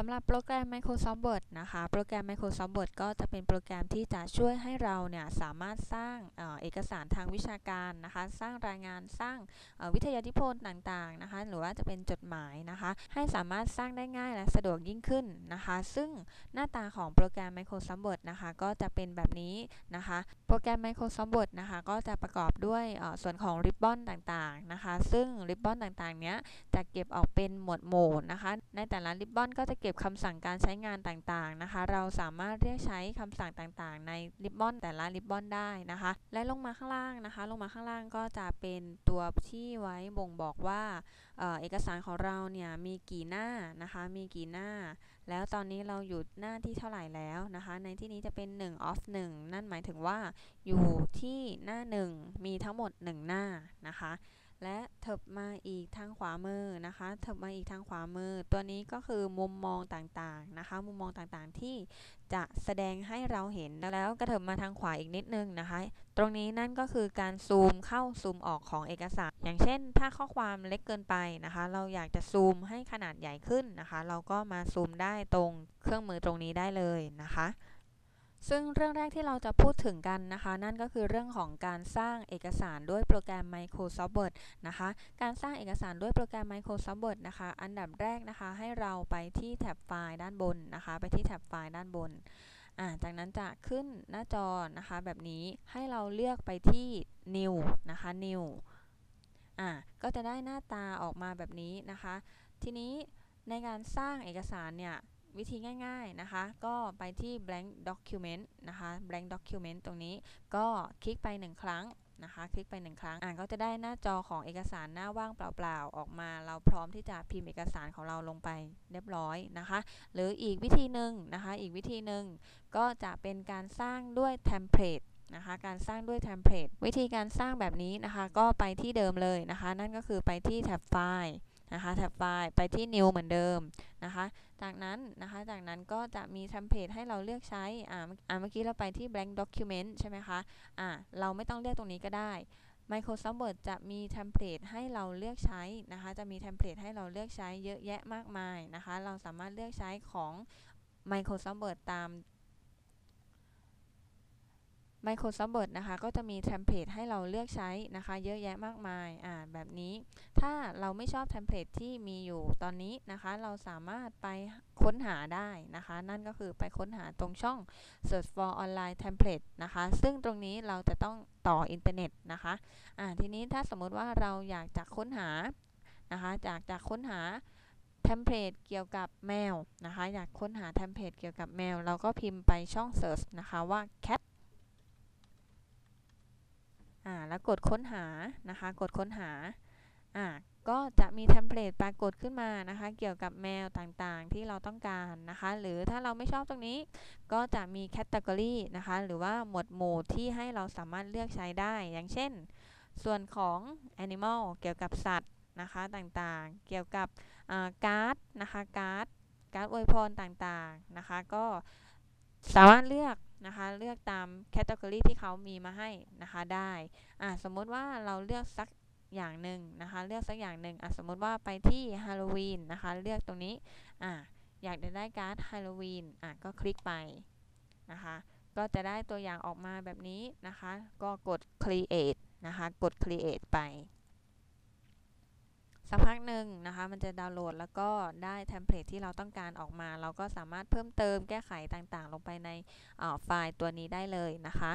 สำหรับโปรแกรม Microsoft Word นะคะ โปรแกรม Microsoft Word ก็จะเป็นโปรแกรมที่จะช่วยให้เราเนี่ยสามารถสร้างเออเอกสารทางวิชาการนะคะ สร้างรายงานสร้างวิทยานิพนธ์ต่างๆนะคะ หรือว่าจะเป็นจดหมายนะคะ ให้สามารถสร้างได้ง่ายและสะดวกยิ่งขึ้นนะคะ ซึ่งหน้าตาของโปรแกรม Microsoft Word นะคะ ก็จะเป็นแบบนี้นะคะ โปรแกรม Microsoft Word นะคะ ก็จะประกอบด้วยส่วนของริบบอนต่างๆนะคะ ซึ่งริบบอนต่างๆเนี้ยจะเก็บออกเป็นหมวดหมู่นะคะ ในแต่ละริบบอนก็จะเก็บ็บคำสั่งการใช้งานต่างๆนะคะ เราสามารถเรียกใช้คำสั่งต่างๆ ในริบบอนแต่ละริบบอนได้นะคะ และลงมาข้างล่างนะคะ ลงมาข้างล่างก็จะเป็นตัวที่ไว้บ่งบอกว่าเอกสารของเราเนี่ยมีกี่หน้านะคะ มีกี่หน้า แล้วตอนนี้เราอยู่หน้าที่เท่าไหร่แล้วนะคะ ในที่นี้จะเป็น1 of 1 นั่นหมายถึงว่าอยู่ที่หน้า 1 มีทั้งหมด 1 หน้านะคะ และเถิบมาอีกทางขวามือนะคะเถิบมาอีกทางขวามือ ตัวนี้ก็คือมุมมองต่างๆนะคะ มุมมองต่างๆที่จะแสดงให้เราเห็นแล้วกระเถิบมาทางขวาอีกนิดนึงนะคะ ตรงนี้นั่นก็คือการซูมเข้าซูมออกของเอกสาร อย่างเช่น ถ้าข้อความเล็กเกินไปนะคะ เราอยากจะซูมให้ขนาดใหญ่ขึ้นนะคะ เราก็มาซูมได้ตรงเครื่องมือตรงนี้ได้เลยนะคะ ซึ่งเรื่องแรกที่เราจะพูดถึงกันนะคะ นั่นก็คือเรื่องของการสร้างเอกสารด้วยโปรแกรม Microsoft Word นะคะ การสร้างเอกสารด้วยโปรแกรม Microsoft Word นะคะ อันดับแรกนะคะให้เราไปที่แท็บไฟล์ด้านบนนะคะ ไปที่แท็บไฟล์ด้านบน จากนั้นจะขึ้นหน้าจอนะคะ แบบนี้ให้เราเลือกไปที่ New นะคะ New อ่าก็จะได้หน้าตาออกมาแบบนี้นะคะ ทีนี้ในการสร้างเอกสารเนี่ย วิธีง่ายๆนะคะ ก็ไปที่ blank document นะคะ blank document ตรงนี้ก็คลิกไปหนึ่งครั้งนะคะ คลิกไปหนึ่งครั้ง อ่านก็จะได้หน้าจอของเอกสารหน้าว่างเปล่าๆ ออกมา เราพร้อมที่จะพิมพ์เอกสารของเราลงไปเรียบร้อยนะคะ หรืออีกวิธีหนึ่งนะคะ อีกวิธีหนึ่งก็จะเป็นการสร้างด้วยเทมเพลตนะคะการสร้างด้วยเทมเพลตวิธีการสร้างแบบนี้นะคะ ก็ไปที่เดิมเลยนะคะ นั่นก็คือไปที่แท็บไฟล์ นะคะแท็บไฟล์ไปที่ new เหมือนเดิมนะคะจากนั้นนะคะจากนั้นก็จะมีเทมเพลตให้เราเลือกใช้อ่าอ่าเมื่อกี้เราไปที่ blank document ใช่ไหมคะอ่าเราไม่ต้องเลือกตรงนี้ก็ได้ Microsoft Word จะมีเทมเพลตให้เราเลือกใช้นะคะ จะมีเทมเพลตให้เราเลือกใช้เยอะแยะมากมายนะคะ เราสามารถเลือกใช้ของ Microsoft Word ตาม Microsoft Word นะคะ ก็จะมีเทมเพลตให้เราเลือกใช้นะคะ เยอะแยะมากมาย อ่า แบบนี้ ถ้าเราไม่ชอบเทมเพลตที่มีอยู่ตอนนี้นะคะ เราสามารถไปค้นหาได้นะคะ นั่นก็คือไปค้นหาตรงช่อง search for online template นะคะ ซึ่งตรงนี้เราจะต้องต่ออินเทอร์เน็ตนะคะอ่าทีนี้ถ้าสมมติว่าเราอยากจะค้นหานะคะจากจากค้นหาเทมเพลตเกี่ยวกับแมวนะคะ อยากค้นหาเทมเพลตเกี่ยวกับแมว เราก็พิมพ์ไปช่อง search นะคะว่า cat อ่าแล้วกดค้นหานะคะ กดค้นหา อ่าก็จะมีเทมเพลตปรากฏขึ้นมานะคะ เกี่ยวกับแมวต่างๆที่เราต้องการนะคะ หรือถ้าเราไม่ชอบตรงนี้ ก็จะมีแคตตากรีนะคะ หรือว่าหมวดหมู่ที่ให้เราสามารถเลือกใช้ได้ อย่างเช่น ส่วนของ animal เกี่ยวกับสัตว์นะคะต่างๆ เกี่ยวกับการ์ดนะคะการ์ดการ์ดอวยพรต่างๆนะคะ ก็สามารถเลือกนะคะ เลือกตามแคตตากรีที่เขามีมาให้นะคะได้ สมมติว่าเราเลือกสัก อย่างหนึ่งนะคะ เลือกสักอย่างหนึ่งอะสมมติว่าไปที่ฮาโลวีนนะคะ เลือกตรงนี้อ่าอยากจะได้การ์ดฮาโลวีนอะก็คลิกไปนะคะ ก็จะได้ตัวอย่างออกมาแบบนี้นะคะ ก็กด create นะคะ กด create ไป สักพักหนึ่งนะคะ มันจะดาวน์โหลดแล้วก็ได้เทมเพลตที่เราต้องการออกมา เราก็สามารถเพิ่มเติมแก้ไขต่างๆ ลงไปในไฟล์ตัวนี้ได้เลยนะคะ